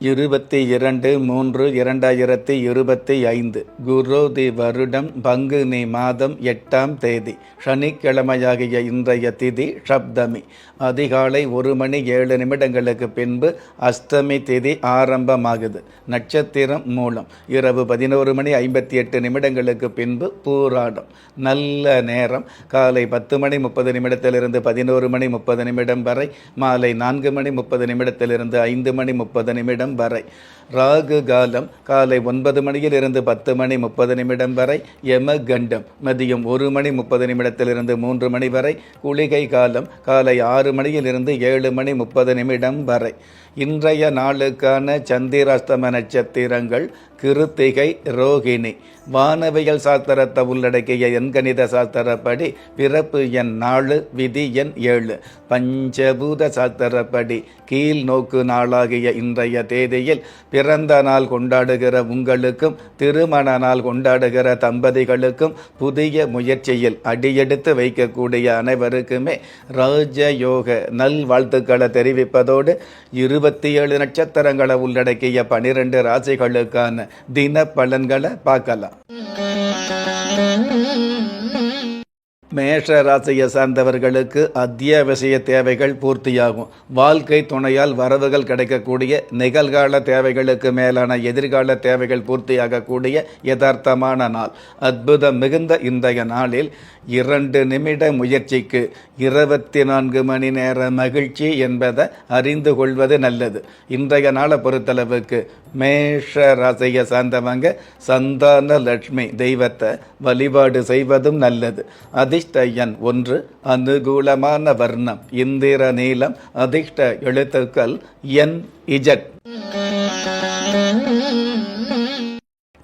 இருபத்தி இரண்டு மூன்று இரண்டாயிரத்தி இருபத்தி ஐந்து. குரோதி வருடம் பங்குனி மாதம் எட்டாம் தேதி. சனிக்கிழமையாகிய இன்றைய திதி சப்தமி. அதிகாலை ஒரு மணி ஏழு நிமிடங்களுக்கு பின்பு அஷ்டமி திதி ஆரம்பமாகுது. நட்சத்திரம் மூலம். இரவு பதினோரு மணி ஐம்பத்தி எட்டு நிமிடங்களுக்கு பின்பு பூராடம். நல்ல நேரம். காலை பத்து மணி முப்பது நிமிடத்திலிருந்து பதினோரு மணி முப்பது நிமிடம் வரை. மாலை நான்கு மணி முப்பது நிமிடத்திலிருந்து ஐந்து மணி முப்பது நிமிடம் வரை. ராகு காலம் காலை ஒன்பது மணியிலிருந்து பத்து மணி முப்பது நிமிடம் வரை யம கண்டம் மதியம் ஒரு மணி முப்பது நிமிடத்திலிருந்து மூன்று மணி வரை குளிகை காலம் காலை ஆறு மணியிலிருந்து ஏழு மணி முப்பது நிமிடம் வரை. இன்றைய நாளுக்கான சந்திராஸ்தம நட்சத்திரங்கள் கிருத்திகை ரோகிணி. வானவியல் சாஸ்திரத்தை உள்ளடக்கிய எண்கணித சாஸ்திரப்படி பிறப்பு எண் நாலு விதி எண் ஏழு. பஞ்சபூத சாஸ்திரப்படி கீழ் நோக்கு நாளாகிய இன்றைய தேதியில் பிறந்த நாள் கொண்டாடுகிற உங்களுக்கும் திருமண நாள் கொண்டாடுகிற தம்பதிகளுக்கும் புதிய முயற்சியில் அடியெடுத்து வைக்கக்கூடிய அனைவருக்குமே ராஜயோக நல் வாழ்த்துக்களை தெரிவிப்பதோடு இருபத்தி ஏழு நட்சத்திரங்களை உள்ளடக்கிய பனிரெண்டு ராசிகளுக்கான தின பலன்களை பார்க்கலாம். மேஷ ராசியை சார்ந்தவர்களுக்கு அத்தியாவசிய தேவைகள் பூர்த்தியாகும். வாழ்க்கை துணையால் வரவுகள் கிடைக்கக்கூடிய நிகழ்கால தேவைகளுக்கு மேலான எதிர்கால தேவைகள் பூர்த்தியாகக்கூடிய யதார்த்தமான நாள். அற்புதம் மிகுந்த இன்றைய நாளில் இரண்டு நிமிட முயற்சிக்கு இருபத்தி நான்கு மணி நேர மகிழ்ச்சி என்பதை அறிந்து கொள்வது நல்லது. இன்றைய நாளை பொறுத்தளவுக்கு மேஷ ராசியை சார்ந்தவங்க சந்தான லட்சுமி தெய்வத்தை வழிபாடு செய்வதும் நல்லது. அதே அதிஷ்டயன் ஒன்று அனுகூலமான வர்ணம் இந்திர நீளம் அதிர்ஷ்ட எழுத்துக்கள் என் இஜட்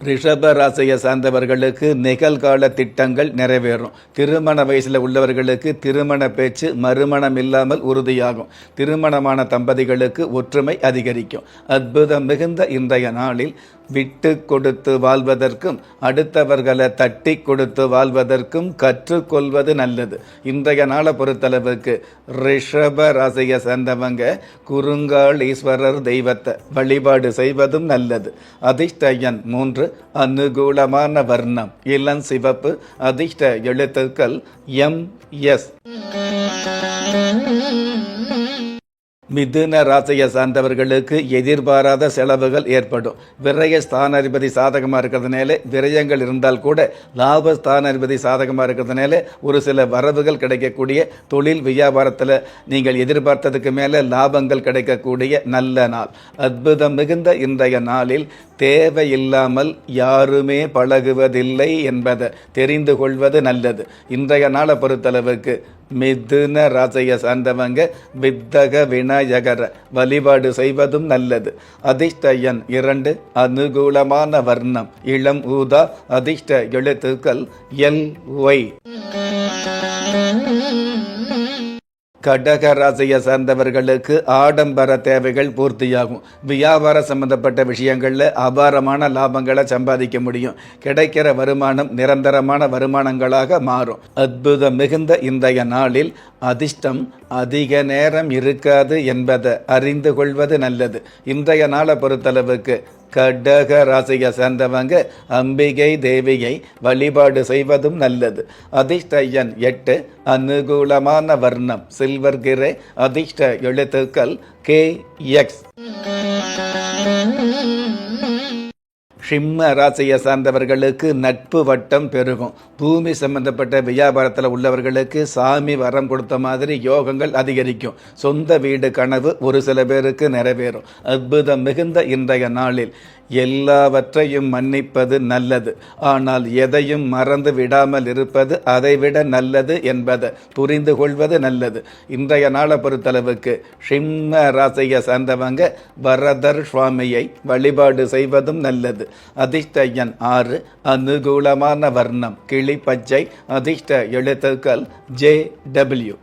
ரிஷப ராசியை சார்ந்தவர்களுக்கு நிகழ்கால திட்டங்கள் நிறைவேறும். திருமண வயசில் உள்ளவர்களுக்கு திருமண பேச்சு மறுமணம் இல்லாமல் உறுதியாகும். திருமணமான தம்பதிகளுக்கு ஒற்றுமை அதிகரிக்கும். அற்புதம் மிகுந்த இன்றைய நாளில் விட்டு கொடுத்து வாழ்வதற்கும் அடுத்தவர்களை தட்டி கொடுத்து வாழ்வதற்கும் கற்றுக்கொள்வது நல்லது. இன்றைய நாளை பொறுத்தளவுக்கு ரிஷப ராசியை சேர்ந்தவங்க குறுங்கால் ஈஸ்வரர் தெய்வத்தை வழிபாடு செய்வதும் நல்லது. அதிர்ஷ்டயன் மூன்று அனுகூலமான வர்ணம். இளம் சிவப்பு அதிர்ஷ்ட எழுத்துக்கள் எம் எஸ். மிதுன ராசியை சார்ந்தவர்களுக்கு எதிர்பாராத செலவுகள் ஏற்படும். விரய ஸ்தானாதிபதி சாதகமாக இருக்கிறதுனால விரயங்கள் இருந்தால் கூட லாப ஸ்தானாதிபதி சாதகமாக இருக்கிறதுனால ஒரு சில வரவுகள் கிடைக்கக்கூடிய தொழில் வியாபாரத்தில் நீங்கள் எதிர்பார்த்ததுக்கு மேலே லாபங்கள் கிடைக்கக்கூடிய நல்ல நாள். அற்புதம் மிகுந்த இன்றைய நாளில் தேவையில்லாமல் யாருமே பழகுவதில்லை என்பதை தெரிந்து கொள்வது நல்லது. இன்றைய நாளை பொறுத்தளவுக்கு மிதுன ராசியை சார்ந்தவங்க வித்தக விநாயகர வழிபாடு செய்வதும் நல்லது. அதிர்ஷ்ட எண் இரண்டு அனுகூலமான வர்ணம். இளம் ஊதா அதிர்ஷ்ட எழுத்துக்கள் எல் ஒய். கடக ராசியை சார்ந்தவர்களுக்கு ஆடம்பர தேவைகள் பூர்த்தியாகும். வியாபார சம்பந்தப்பட்ட விஷயங்களில் அபாரமான லாபங்களை சம்பாதிக்க முடியும். கிடைக்கிற வருமானம் நிரந்தரமான வருமானங்களாக மாறும். அற்புதம் மிகுந்த இன்றைய நாளில் அதிர்ஷ்டம் அதிக நேரம் இருக்காது என்பதை அறிந்து கொள்வது நல்லது. இன்றைய நாளை பொறுத்தளவுக்கு கடக ராசியை சேர்ந்தவங்க அம்பிகை தேவியை வழிபாடு செய்வதும் நல்லது. அதிர்ஷ்டயன் எட்டு அனுகூலமான வர்ணம் சில்வர் கிரே அதிர்ஷ்ட எழுத்துக்கள் கே எக்ஸ். சிம்ம ராசியை சார்ந்தவர்களுக்கு நட்பு வட்டம் பெருகும். பூமி சம்பந்தப்பட்ட வியாபாரத்தில் உள்ளவர்களுக்கு சாமி வரம் கொடுத்த மாதிரி யோகங்கள் அதிகரிக்கும். சொந்த வீடு கனவு ஒரு சில பேருக்கு நிறைவேறும். அற்புதம் மிகுந்த இன்றைய நாளில். எல்லாவற்றையும் மன்னிப்பது நல்லது. ஆனால் எதையும் மறந்து விடாமல் இருப்பது அதைவிட நல்லது என்பதை புரிந்து கொள்வது நல்லது. இன்றைய நாளை பொறுத்தளவுக்கு சிம்ம ராசியை சார்ந்தவங்க வரதர் சுவாமியை வழிபாடு செய்வதும் நல்லது. அதிர்ஷ்ட எண் ஆறு அனுகூலமான வர்ணம் கிளி பச்சை அதிர்ஷ்ட எழுத்துக்கள் ஜே டபிள்யூ.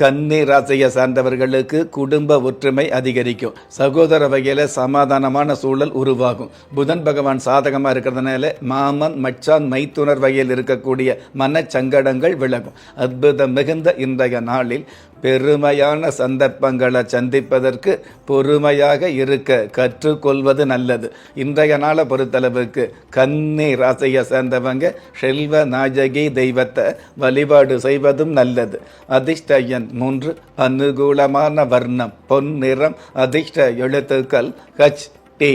கன்னி ராசியை சார்ந்தவர்களுக்கு குடும்ப ஒற்றுமை அதிகரிக்கும். சகோதர வகையில் சமாதானமான சூழல் உருவாகும். புதன் பகவான் சாதகமாக இருக்கிறதுனால மாமன் மச்சான் மைத்துனர் வகையில் இருக்கக்கூடிய மனச்சங்கடங்கள் விலகும். அற்புதம் மிகுந்த இன்றைய நாளில் பெருமையான சந்தர்ப்பங்களை சந்திப்பதற்கு பொறுமையாக இருக்க கற்றுக்கொள்வது நல்லது. இன்றைய நாளை பொறுத்தளவுக்கு கன்னி ராசியை சேர்ந்தவங்க செல்வ நாயகி தெய்வத்தை வழிபாடு செய்வதும் நல்லது. அதிர்ஷ்ட எண் மூன்று அனுகூலமான வர்ணம் பொன் நிறம் அதிர்ஷ்ட எழுத்துக்கள் ஹச் டி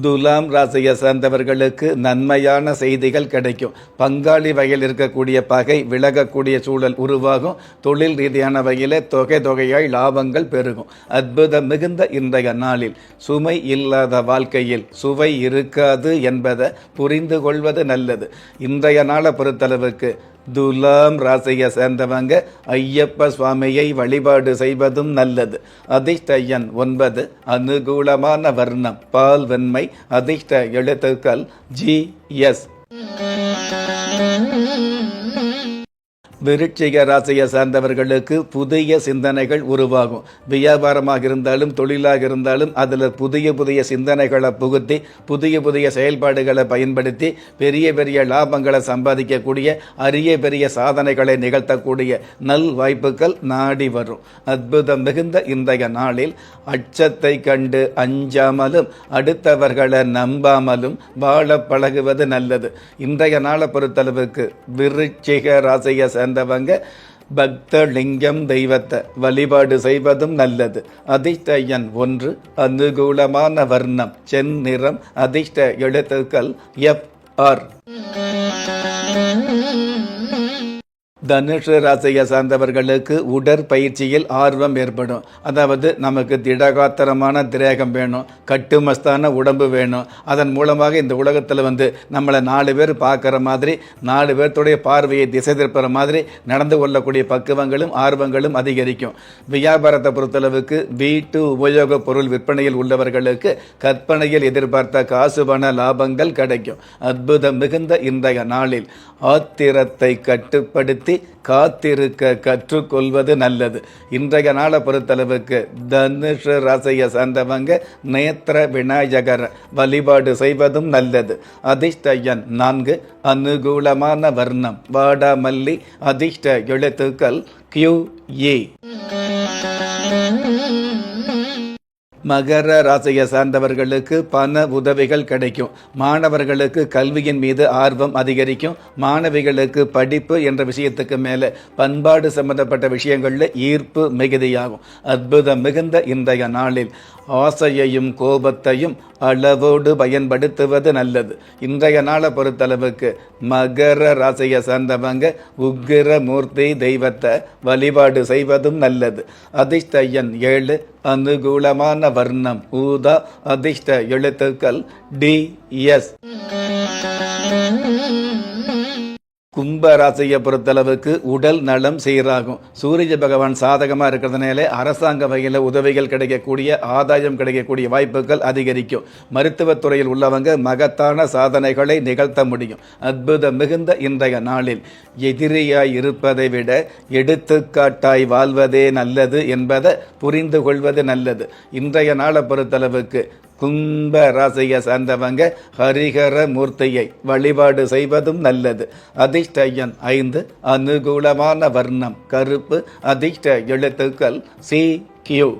துலாம் ராசியை சேர்ந்தவர்களுக்கு நன்மையான செய்திகள் கிடைக்கும். பங்காளி வகையில் இருக்கக்கூடிய பகை விலகக்கூடிய சூழல் உருவாகும். தொழில் ரீதியான வகையில் தொகை தொகையாய் லாபங்கள் பெருகும். அற்புதம் மிகுந்த இன்றைய நாளில். சுமை இல்லாத வாழ்க்கையில் சுவை இருக்காது என்பதை புரிந்து கொள்வது நல்லது. இன்றைய நாளை பொறுத்தளவுக்கு துலாம் ராசியை சேர்ந்தவங்க ஐயப்ப சுவாமியை வழிபாடு செய்வதும் நல்லது. அதிர்ஷ்டயன் ஒன்பது அனுகூலமான வர்ணம் பால் வெண்மை அதிர்ஷ்ட எழுத்துக்கள் ஜி எஸ். விருட்சிக ராசியை சார்ந்தவர்களுக்கு புதிய சிந்தனைகள் உருவாகும். வியாபாரமாக இருந்தாலும் தொழிலாக இருந்தாலும் அதில் புதிய புதிய சிந்தனைகளை புகுத்தி புதிய புதிய செயல்பாடுகளை பயன்படுத்தி பெரிய பெரிய லாபங்களை சம்பாதிக்கக்கூடிய அரிய பெரிய சாதனைகளை நிகழ்த்தக்கூடிய நல் வாய்ப்புகள் நாடி வரும். அற்புதம் மிகுந்த இன்றைய நாளில் அச்சத்தை கண்டு அஞ்சாமலும் அடுத்தவர்களை நம்பாமலும் வாழ பழகுவது நல்லது. இன்றைய நாளை பொறுத்தளவுக்கு விருச்சிக ராசியை சேர்ந்தவங்க பக்தலிங்கம் தெய்வத்தை வழிபாடு செய்வதும் நல்லது. அதிர்ஷ்ட எண் ஒன்று அனுகூலமான வர்ணம் செந்நிறம் அதிர்ஷ்ட எழுத்துக்கள் எஃப் ஆர். தனுஷு ராசியை சார்ந்தவர்களுக்கு உடற்பயிற்சியில் ஆர்வம் ஏற்படும். அதாவது நமக்கு திடகாத்திரமான திரேகம் வேணும் கட்டுமஸ்தான உடம்பு வேணும். அதன் மூலமாக இந்த உலகத்தில் வந்து நம்மளை நாலு பேர் பார்க்குற மாதிரி நாலு பேர்த்துடைய பார்வையை திசை திருப்புற மாதிரி நடந்து கொள்ளக்கூடிய பக்குவங்களும் ஆர்வங்களும் அதிகரிக்கும். வியாபாரத்தை பொறுத்தளவுக்கு வீட்டு உபயோகப் பொருள் விற்பனையில் உள்ளவர்களுக்கு கற்பனையில் எதிர்பார்த்த காசுபண லாபங்கள் கிடைக்கும். அற்புதம் மிகுந்த இன்றைய நாளில் ஆத்திரத்தை கட்டுப்படுத்தி காத்திருக்க கற்றுக்கொள்வது நல்லது. இன்றைய நாளை பொறுத்தளவுக்கு தனுஷ ராசியை சார்ந்தவங்க நேத்திர விநாயகர் வழிபாடு செய்வதும் நல்லது. அதிர்ஷ்டயன் நான்கு அனுகூலமான வர்ணம். வாடாமல்லி அதிர்ஷ்ட எழுத்துக்கள் கியூ ஏ e. மகர ராசியை சார்ந்தவர்களுக்கு பண உதவிகள் கிடைக்கும். மாணவர்களுக்கு கல்வியின் மீது ஆர்வம் அதிகரிக்கும். மாணவிகளுக்கு படிப்பு என்ற விஷயத்துக்கு மேலே பண்பாடு சம்பந்தப்பட்ட விஷயங்களில் ஈர்ப்பு மிகுதியாகும். அற்புதம் மிகுந்த இன்றைய நாளில் ஆசையையும் கோபத்தையும் அளவோடு பயன்படுத்துவது நல்லது. இன்றைய நாளை பொறுத்தளவுக்கு மகர ராசியை சார்ந்தவங்க உக்கிர மூர்த்தி தெய்வத்தை வழிபாடு செய்வதும் நல்லது. அதிர்ஷ்ட எண் ஏழு அனுகூலமான வர்ணம். ஊதா அதிர்ஷ்ட எழுத்துக்கள் டி எஸ். கும்ப ராசியை பொறுத்தளவுக்கு உடல் நலம் சீராகும். சூரிய பகவான் சாதகமாக இருக்கிறதுனால அரசாங்க வகையில் உதவிகள் கிடைக்கக்கூடிய ஆதாயம் கிடைக்கக்கூடிய வாய்ப்புகள் அதிகரிக்கும். மருத்துவத்துறையில் உள்ளவங்க மகத்தான சாதனைகளை நிகழ்த்த முடியும். அற்புதம் மிகுந்த இன்றைய நாளில் எதிரியாய் இருப்பதை விட எடுத்துக்காட்டாய் வாழ்வதே நல்லது என்பதை புரிந்து கொள்வது நல்லது. இன்றைய நாளை பொறுத்தளவுக்கு கும்ப ராசியை சார்ந்தவங்க ஹரிஹர மூர்த்தியை வழிபாடு செய்வதும் நல்லது. அதிர்ஷ்டயன் ஐந்து அனுகூலமான வர்ணம் கருப்பு அதிர்ஷ்ட எழுத்துக்கள் சி கியூ.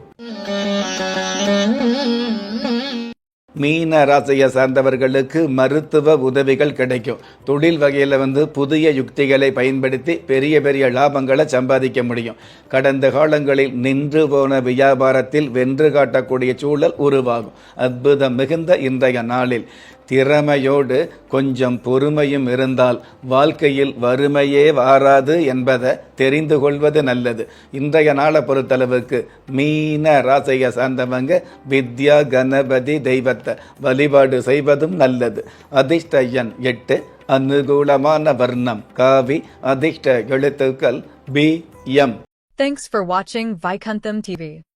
மீன ராசியை சார்ந்தவர்களுக்கு மருத்துவ உதவிகள் கிடைக்கும். தொழில் வகையில் வந்து புதிய யுக்திகளை பயன்படுத்தி பெரிய பெரிய லாபங்களை சம்பாதிக்க முடியும். கடந்த காலங்களில் நின்று போன வியாபாரத்தில் வென்று காட்டக்கூடிய சூழல் உருவாகும். அற்புதம் மிகுந்த இன்றைய நாளில். திறமையோடு கொஞ்சம் பொறுமையும் இருந்தால் வாழ்க்கையில் வறுமையே வாராது என்பதை தெரிந்து கொள்வது நல்லது. இன்றைய நாளை பொறுத்தளவுக்கு மீன ராசியை சார்ந்தவங்க வித்யா கணபதி தெய்வத்தை வழிபாடு செய்வதும் நல்லது. அதிர்ஷ்ட எண் எட்டு அனுகூலமான வர்ணம். காவி அதிர்ஷ்ட எழுத்துக்கள் பி எம். தேங்க்ஸ் ஃபார் வாட்சிங் வைகந்தம் டிவி